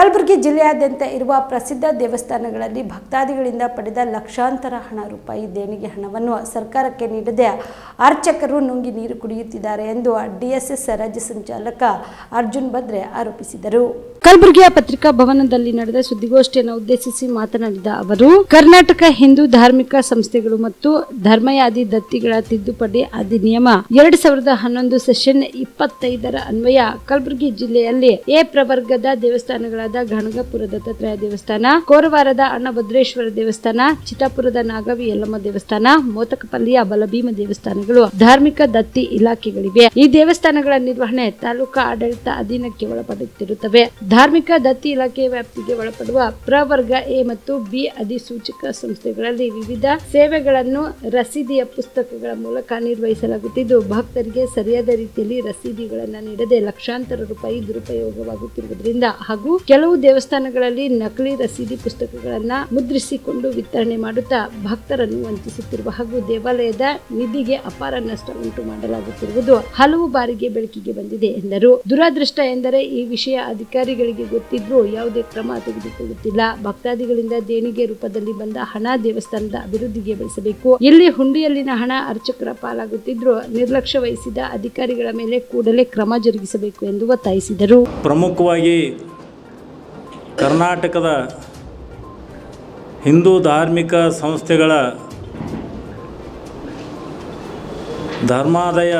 ಕಲಬುರಗಿ ಜಿಲ್ಲೆಯಾದ್ಯಂತ ಇರುವ ಪ್ರಸಿದ್ಧ ದೇವಸ್ಥಾನಗಳಲ್ಲಿ ಭಕ್ತಾದಿಗಳಿಂದ ಪಡೆದ ಲಕ್ಷಾಂತರ ಹಣ ರೂಪಾಯಿ ದೇಣಿಗೆ ಹಣವನ್ನು ಸರ್ಕಾರಕ್ಕೆ ನೀಡದೆ ಅರ್ಚಕರು ನುಂಗಿ ನೀರು ಕುಡಿಯುತ್ತಿದ್ದಾರೆ ಎಂದು ಡಿಎಸ್ಎಸ್ ರಾಜ್ಯ ಸಂಚಾಲಕ ಅರ್ಜುನ್ ಬದ್ರೆ ಆರೋಪಿಸಿದರು. ಕಲಬುರಗಿಯ ಪತ್ರಿಕಾ ಭವನದಲ್ಲಿ ನಡೆದ ಸುದ್ದಿಗೋಷ್ಠಿಯನ್ನು ಉದ್ದೇಶಿಸಿ ಮಾತನಾಡಿದ ಅವರು, ಕರ್ನಾಟಕ ಹಿಂದೂ ಧಾರ್ಮಿಕ ಸಂಸ್ಥೆಗಳು ಮತ್ತು ಧರ್ಮಯಾದಿ ದತ್ತಿಗಳ ತಿದ್ದುಪಡಿ ಅಧಿನಿಯಮ ಎರಡ್ ಸಾವಿರದ ಹನ್ನೊಂದು ಸೆಷನ್ ಇಪ್ಪತ್ತೈದರ ಅನ್ವಯ ಕಲಬುರಗಿ ಜಿಲ್ಲೆಯಲ್ಲಿ ಎ ಪ್ರವರ್ಗದ ದೇವಸ್ಥಾನಗಳಾದ ಗಣಗಪುರ ದತ್ತಾತ್ರೇಯ ದೇವಸ್ಥಾನ, ಕೋರವಾರದ ಅಣ್ಣಭದ್ರೇಶ್ವರ ದೇವಸ್ಥಾನ, ಚಿತ್ತಾಪುರದ ನಾಗವಿ ಯಲ್ಲಮ್ಮ ದೇವಸ್ಥಾನ, ಮೋತಕಪಲ್ಲಿಯ ಬಲಭೀಮ ದೇವಸ್ಥಾನಗಳು ಧಾರ್ಮಿಕ ದತ್ತಿ ಇಲಾಖೆಗಳಿವೆ. ಈ ದೇವಸ್ಥಾನಗಳ ನಿರ್ವಹಣೆ ತಾಲೂಕಾ ಆಡಳಿತ ಅಧೀನಕ್ಕೆ ಒಳಪಡುತ್ತಿರುತ್ತವೆ. ಧಾರ್ಮಿಕ ದತ್ತಿ ಇಲಾಖೆ ವ್ಯಾಪ್ತಿಗೆ ಒಳಪಡುವ ಪ್ರವರ್ಗ ಎ ಮತ್ತು ಬಿ ಅಧಿಸೂಚಕ ಸಂಸ್ಥೆಗಳಲ್ಲಿ ವಿವಿಧ ಸೇವೆಗಳನ್ನು ರಸೀದಿಯ ಪುಸ್ತಕಗಳ ಮೂಲಕ ನಿರ್ವಹಿಸಲಾಗುತ್ತಿದ್ದು, ಭಕ್ತರಿಗೆ ಸರಿಯಾದ ರೀತಿಯಲ್ಲಿ ರಸೀದಿಗಳನ್ನು ನೀಡದೆ ಲಕ್ಷಾಂತರ ರೂಪಾಯಿ ದುರುಪಯೋಗವಾಗುತ್ತಿರುವುದರಿಂದ ಹಾಗೂ ಕೆಲವು ದೇವಸ್ಥಾನಗಳಲ್ಲಿ ನಕಲಿ ರಸೀದಿ ಪುಸ್ತಕಗಳನ್ನ ಮುದ್ರಿಸಿಕೊಂಡು ವಿತರಣೆ ಮಾಡುತ್ತಾ ಭಕ್ತರನ್ನು ವಂಚಿಸುತ್ತಿರುವ ಹಾಗೂ ದೇವಾಲಯದ ನಿಧಿಗೆ ಅಪಾರ ನಷ್ಟ ಉಂಟು ಮಾಡಲಾಗುತ್ತಿರುವುದು ಹಲವು ಬಾರಿಗೆ ಬೆಳಕಿಗೆ ಬಂದಿದೆ ಎಂದರು. ದುರಾದೃಷ್ಟ ಎಂದರೆ ಈ ವಿಷಯ ಅಧಿಕಾರಿಗಳಿಗೆ ಗೊತ್ತಿದ್ರೂ ಯಾವುದೇ ಕ್ರಮ ತೆಗೆದುಕೊಳ್ಳುತ್ತಿಲ್ಲ. ಭಕ್ತಾದಿಗಳಿಂದ ದೇಣಿಗೆ ರೂಪದಲ್ಲಿ ಬಂದ ಹಣ ದೇವಸ್ಥಾನದ ಅಭಿವೃದ್ಧಿಗೆ ಬಳಸಬೇಕು ಇಲ್ಲಿ ಹುಂಡಿಯಲ್ಲಿನ ಹಣ ಅರ್ಚಕರ ಪಾಲಾಗುತ್ತಿದ್ರೂ ನಿರ್ಲಕ್ಷ್ಯ ವಹಿಸಿದ ಅಧಿಕಾರಿಗಳ ಮೇಲೆ ಕೂಡಲೇ ಕ್ರಮ ಜರುಗಿಸಬೇಕು ಎಂದು ಒತ್ತಾಯಿಸಿದರು. ಪ್ರಮುಖವಾಗಿ ಕರ್ನಾಟಕದ ಹಿಂದೂ ಧಾರ್ಮಿಕ ಸಂಸ್ಥೆಗಳ ಧರ್ಮಾದಾಯ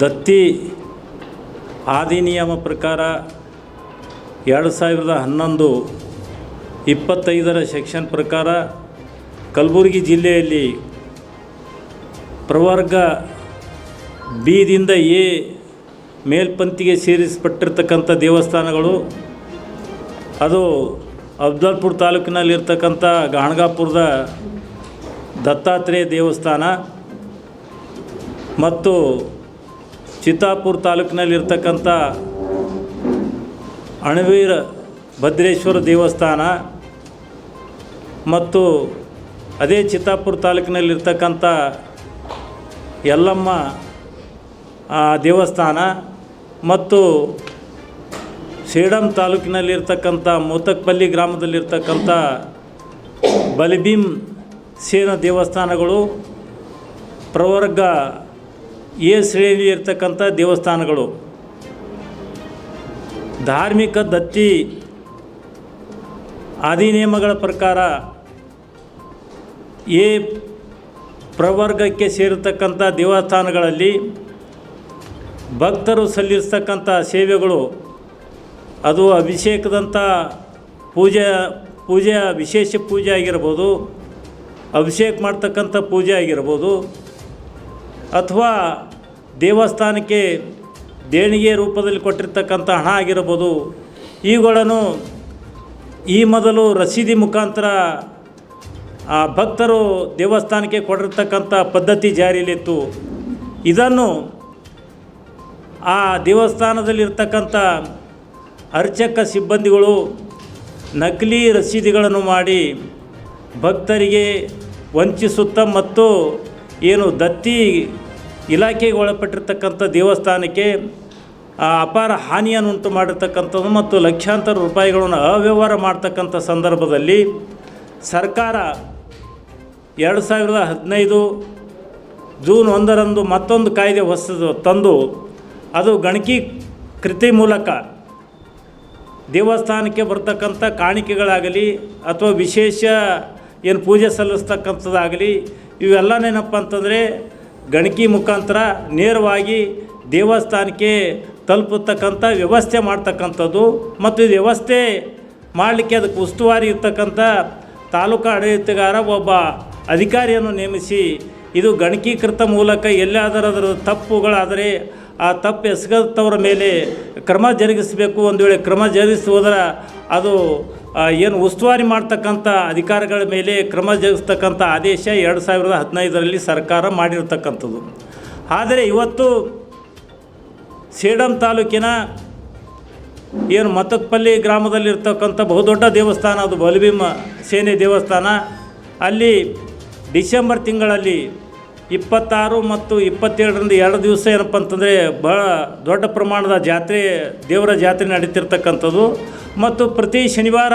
ದತ್ತಿ ಅಧಿನಿಯಮ ಪ್ರಕಾರ ಎರಡು ಸಾವಿರದ ಹನ್ನೊಂದು ಇಪ್ಪತ್ತೈದರ ಸೆಕ್ಷನ್ ಪ್ರಕಾರ ಕಲಬುರಗಿ ಜಿಲ್ಲೆಯಲ್ಲಿ ಪ್ರವರ್ಗ ಬಿದಿಂದ ಎ ಮೇಲ್ಪಂಥಿಗೆ ಸೇರಿಸಪಟ್ಟಿರ್ತಕ್ಕಂಥ ದೇವಸ್ಥಾನಗಳು, ಅದು ಅಫ್ಜಲ್ಪುರ ತಾಲೂಕಿನಲ್ಲಿರ್ತಕ್ಕಂಥ ಗಾಣಗಾಪುರದ ದತ್ತಾತ್ರೇಯ ದೇವಸ್ಥಾನ ಮತ್ತು ಚಿತ್ತಾಪುರ ತಾಲೂಕಿನಲ್ಲಿರ್ತಕ್ಕಂಥ ಅಣವೀರ ಭದ್ರೇಶ್ವರ ದೇವಸ್ಥಾನ ಮತ್ತು ಅದೇ ಚಿತ್ತಾಪುರ ತಾಲೂಕಿನಲ್ಲಿರ್ತಕ್ಕಂಥ ಯಲ್ಲಮ್ಮ ದೇವಸ್ಥಾನ ಮತ್ತು ಸೇಡಂ ತಾಲೂಕಿನಲ್ಲಿರ್ತಕ್ಕಂಥ ಮೂತಕ್ಪಲ್ಲಿ ಗ್ರಾಮದಲ್ಲಿರ್ತಕ್ಕಂಥ ಬಲಿಭೀಮ್ ಸೇನ ದೇವಸ್ಥಾನಗಳು, ಪ್ರವರ್ಗ ಎ ಶ್ರೇಣಿಯಲ್ಲಿ ಇರ್ತಕ್ಕಂಥ ದೇವಸ್ಥಾನಗಳು. ಧಾರ್ಮಿಕ ದತ್ತಿ ಅಧಿನಿಯಮಗಳ ಪ್ರಕಾರ ಎ ಪ್ರವರ್ಗಕ್ಕೆ ಸೇರಿರ್ತಕ್ಕಂಥ ದೇವಸ್ಥಾನಗಳಲ್ಲಿ ಭಕ್ತರು ಸಲ್ಲಿಸ್ತಕ್ಕಂಥ ಸೇವೆಗಳು, ಅದು ಅಭಿಷೇಕದಂಥ ಪೂಜೆ ಪೂಜೆ ವಿಶೇಷ ಪೂಜೆ ಆಗಿರ್ಬೋದು, ಅಭಿಷೇಕ ಮಾಡ್ತಕ್ಕಂಥ ಪೂಜೆ ಆಗಿರ್ಬೋದು ಅಥವಾ ದೇವಸ್ಥಾನಕ್ಕೆ ದೇಣಿಗೆ ರೂಪದಲ್ಲಿ ಕೊಟ್ಟಿರ್ತಕ್ಕಂಥ ಹಣ ಆಗಿರ್ಬೋದು, ಇವುಗಳನ್ನು ಈ ಮೊದಲು ರಸೀದಿ ಮುಖಾಂತರ, ಆ ಭಕ್ತರು ದೇವಸ್ಥಾನಕ್ಕೆ ಕೊಟ್ಟಿರ್ತಕ್ಕಂಥ ಪದ್ಧತಿ ಜಾರಿಯಲ್ಲಿತ್ತು. ಇದನ್ನು ಆ ದೇವಸ್ಥಾನದಲ್ಲಿರ್ತಕ್ಕಂಥ ಅರ್ಚಕ ಸಿಬ್ಬಂದಿಗಳು ನಕಲಿ ರಸೀದಿಗಳನ್ನು ಮಾಡಿ ಭಕ್ತರಿಗೆ ವಂಚಿಸುತ್ತಾ ಮತ್ತು ಏನು ದತ್ತಿ ಇಲಾಖೆಗೆ ಒಳಪಟ್ಟಿರ್ತಕ್ಕಂಥ ದೇವಸ್ಥಾನಕ್ಕೆ ಅಪಾರ ಹಾನಿಯನ್ನು ಉಂಟು ಮಾಡಿರ್ತಕ್ಕಂಥದ್ದು ಮತ್ತು ಲಕ್ಷಾಂತರ ರೂಪಾಯಿಗಳನ್ನು ಅವ್ಯವಹಾರ ಮಾಡ್ತಕ್ಕಂಥ ಸಂದರ್ಭದಲ್ಲಿ ಸರ್ಕಾರ ಎರಡು ಸಾವಿರದ ಹದಿನೈದು ಜೂನ್ ಒಂದರಂದು ಮತ್ತೊಂದು ಕಾಯ್ದೆ ಹೊಸ ತಂದು ಅದು ಗಣಕಿ ಕೃತಿ ಮೂಲಕ ದೇವಸ್ಥಾನಕ್ಕೆ ಬರ್ತಕ್ಕಂಥ ಕಾಣಿಕೆಗಳಾಗಲಿ ಅಥವಾ ವಿಶೇಷ ಏನು ಪೂಜೆ ಸಲ್ಲಿಸ್ತಕ್ಕಂಥದ್ದಾಗಲಿ ಇವೆಲ್ಲನೇನಪ್ಪ ಅಂತಂದರೆ ಗಣಕಿ ಮುಖಾಂತರ ನೇರವಾಗಿ ದೇವಸ್ಥಾನಕ್ಕೆ ತಲುಪತಕ್ಕಂಥ ವ್ಯವಸ್ಥೆ ಮಾಡ್ತಕ್ಕಂಥದ್ದು ಮತ್ತು ಈ ವ್ಯವಸ್ಥೆ ಮಾಡಲಿಕ್ಕೆ ಅದಕ್ಕೆ ಉಸ್ತುವಾರಿ ಇರ್ತಕ್ಕಂಥ ತಾಲೂಕು ಆಡಳಿತಗಾರ ಒಬ್ಬ ಅಧಿಕಾರಿಯನ್ನು ನೇಮಿಸಿ ಇದು ಗಣಕೀಕೃತ ಮೂಲಕ ಎಲ್ಲಾದರೂ ಅದರ ತಪ್ಪುಗಳಾದರೆ ಆ ತಪ್ಪು ಎಸಗತ್ತವರ ಮೇಲೆ ಕ್ರಮ ಜರುಗಿಸಬೇಕು ಒಂದು ವೇಳೆ ಕ್ರಮ ಜರುಗಿಸಿ ಹೋದ್ರೆ ಅದು ಏನು ಉಸ್ತುವಾರಿ ಮಾಡ್ತಕ್ಕಂಥ ಅಧಿಕಾರಿಗಳ ಮೇಲೆ ಕ್ರಮ ಜರುಗಿಸ್ತಕ್ಕಂಥ ಆದೇಶ ಎರಡು ಸಾವಿರದ ಹದಿನೈದರಲ್ಲಿ ಸರ್ಕಾರ ಮಾಡಿರ್ತಕ್ಕಂಥದ್ದು. ಆದರೆ ಇವತ್ತು ಸೇಡಂ ತಾಲೂಕಿನ ಏನು ಮತಕ್ಪಲ್ಲಿ ಗ್ರಾಮದಲ್ಲಿರ್ತಕ್ಕಂಥ ಬಹುದೊಡ್ಡ ದೇವಸ್ಥಾನ, ಅದು ಬಲಭೀಮ ಸೇನೆ ದೇವಸ್ಥಾನ, ಅಲ್ಲಿ ಡಿಸೆಂಬರ್ ತಿಂಗಳಲ್ಲಿ ಇಪ್ಪತ್ತಾರು ಮತ್ತು ಇಪ್ಪತ್ತೇಳರಿಂದ ಎರಡು ದಿವಸ ಏನಪ್ಪ ಅಂತಂದರೆ ಬಹಳ ದೊಡ್ಡ ಪ್ರಮಾಣದ ಜಾತ್ರೆ, ದೇವರ ಜಾತ್ರೆ ನಡೀತಿರ್ತಕ್ಕಂಥದ್ದು. ಮತ್ತು ಪ್ರತಿ ಶನಿವಾರ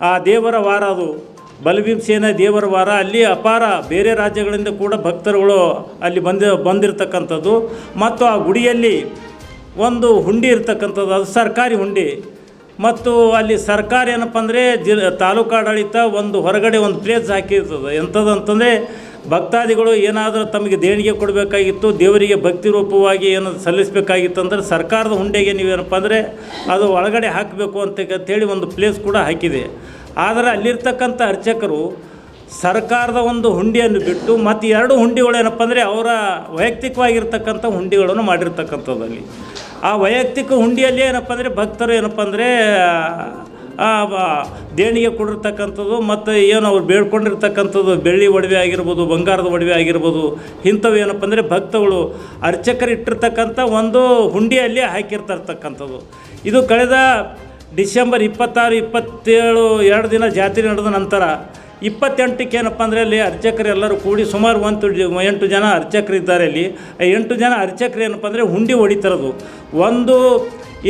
ಆ ದೇವರ ವಾರ ಅದು. ಬಲಭೀಮಸೇನ ದೇವರ ವಾರ. ಅಲ್ಲಿ ಅಪಾರ ಬೇರೆ ರಾಜ್ಯಗಳಿಂದ ಕೂಡ ಭಕ್ತರುಗಳು ಅಲ್ಲಿ ಬಂದ, ಬಂದಿರತಕ್ಕಂಥದ್ದು. ಮತ್ತು ಆ ಗುಡಿಯಲ್ಲಿ ಒಂದು ಹುಂಡಿ ಇರ್ತಕ್ಕಂಥದ್ದು. ಅದು ಸರ್ಕಾರಿ ಹುಂಡಿ. ಮತ್ತು ಅಲ್ಲಿ ಸರ್ಕಾರ ಏನಪ್ಪ ಅಂದರೆ ಜಿ ತಾಲೂಕು ಆಡಳಿತ ಒಂದು ಹೊರಗಡೆ ಒಂದು ಪ್ಲೇಸ್ ಹಾಕಿರ್ತದೆ. ಎಂಥದ್ದು ಅಂತಂದರೆ ಭಕ್ತಾದಿಗಳು ಏನಾದರೂ ತಮಗೆ ದೇಣಿಗೆ ಕೊಡಬೇಕಾಗಿತ್ತು, ದೇವರಿಗೆ ಭಕ್ತಿ ರೂಪವಾಗಿ ಏನು ಸಲ್ಲಿಸಬೇಕಾಗಿತ್ತು ಅಂದರೆ ಸರ್ಕಾರದ ಹುಂಡೆಗೆ ನೀವೇನಪ್ಪ ಅಂದರೆ ಅದು ಒಳಗಡೆ ಹಾಕಬೇಕು ಅಂತ ಅಂತೇಳಿ ಒಂದು ಪ್ಲೇಸ್ ಕೂಡ ಹಾಕಿದೆ. ಆದರೆ ಅಲ್ಲಿರ್ತಕ್ಕಂಥ ಅರ್ಚಕರು ಸರ್ಕಾರದ ಒಂದು ಹುಂಡಿಯನ್ನು ಬಿಟ್ಟು ಮತ್ತು ಎರಡು ಹುಂಡಿಗಳು ಏನಪ್ಪ ಅಂದರೆ ಅವರ ವೈಯಕ್ತಿಕವಾಗಿರ್ತಕ್ಕಂಥ ಹುಂಡಿಗಳನ್ನು ಮಾಡಿರ್ತಕ್ಕಂಥದ್ದಲ್ಲಿ ಆ ವೈಯಕ್ತಿಕ ಹುಂಡಿಯಲ್ಲಿ ಏನಪ್ಪ ಅಂದರೆ ಭಕ್ತರು ಏನಪ್ಪ ಅಂದರೆ ದೇಣಿಗೆ ಕೊಡಿರ್ತಕ್ಕಂಥದ್ದು ಮತ್ತು ಏನು ಅವ್ರು ಬೇಡ್ಕೊಂಡಿರ್ತಕ್ಕಂಥದ್ದು, ಬೆಳ್ಳಿ ಒಡವೆ ಆಗಿರ್ಬೋದು, ಬಂಗಾರದ ಒಡವೆ ಆಗಿರ್ಬೋದು, ಇಂಥವು ಏನಪ್ಪ ಅಂದರೆ ಭಕ್ತಗಳು ಅರ್ಚಕರು ಇಟ್ಟಿರ್ತಕ್ಕಂಥ ಒಂದು ಹುಂಡಿಯಲ್ಲಿ ಹಾಕಿರ್ತಿರ್ತಕ್ಕಂಥದ್ದು ಇದು ಕಳೆದ ಡಿಸೆಂಬರ್ ಇಪ್ಪತ್ತಾರು, ಇಪ್ಪತ್ತೇಳು, ಎರಡು ದಿನ ಜಾತ್ರೆ ನಡೆದ ನಂತರ ಇಪ್ಪತ್ತೆಂಟಕ್ಕೆ ಏನಪ್ಪ ಅಂದರೆ ಅಲ್ಲಿ ಅರ್ಚಕರು ಎಲ್ಲರೂ ಕೂಡಿ ಸುಮಾರು ಒಂದು ಎಂಟು ಜನ ಅರ್ಚಕರಿದ್ದಾರೆ ಅಲ್ಲಿ. ಆ ಎಂಟು ಜನ ಅರ್ಚಕರು ಏನಪ್ಪ ಅಂದರೆ ಹುಂಡಿ ಹೊಡಿತಿರೋದು ಒಂದು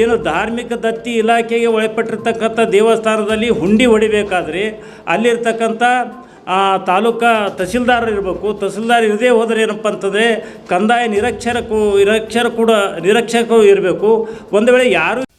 ಏನು ಧಾರ್ಮಿಕ ದತ್ತಿ ಇಲಾಖೆಗೆ ಒಳಪಟ್ಟಿರ್ತಕ್ಕಂಥ ದೇವಸ್ಥಾನದಲ್ಲಿ ಹುಂಡಿ ಹೊಡಿಬೇಕಾದ್ರೆ ಅಲ್ಲಿರ್ತಕ್ಕಂಥ ತಾಲೂಕಾ ತಹಸೀಲ್ದಾರ್ ಇರಬೇಕು. ತಹಸೀಲ್ದಾರ್ ಇರದೇ ಹೋದರೆ ಏನಪ್ಪ ಅಂತಂದರೆ ಕಂದಾಯ ನಿರಕ್ಷರಕ್ಕೂ ನಿರಕ್ಷರ ಕೂಡ, ನಿರಕ್ಷಕರು ಇರಬೇಕು. ಒಂದು ವೇಳೆ ಯಾರು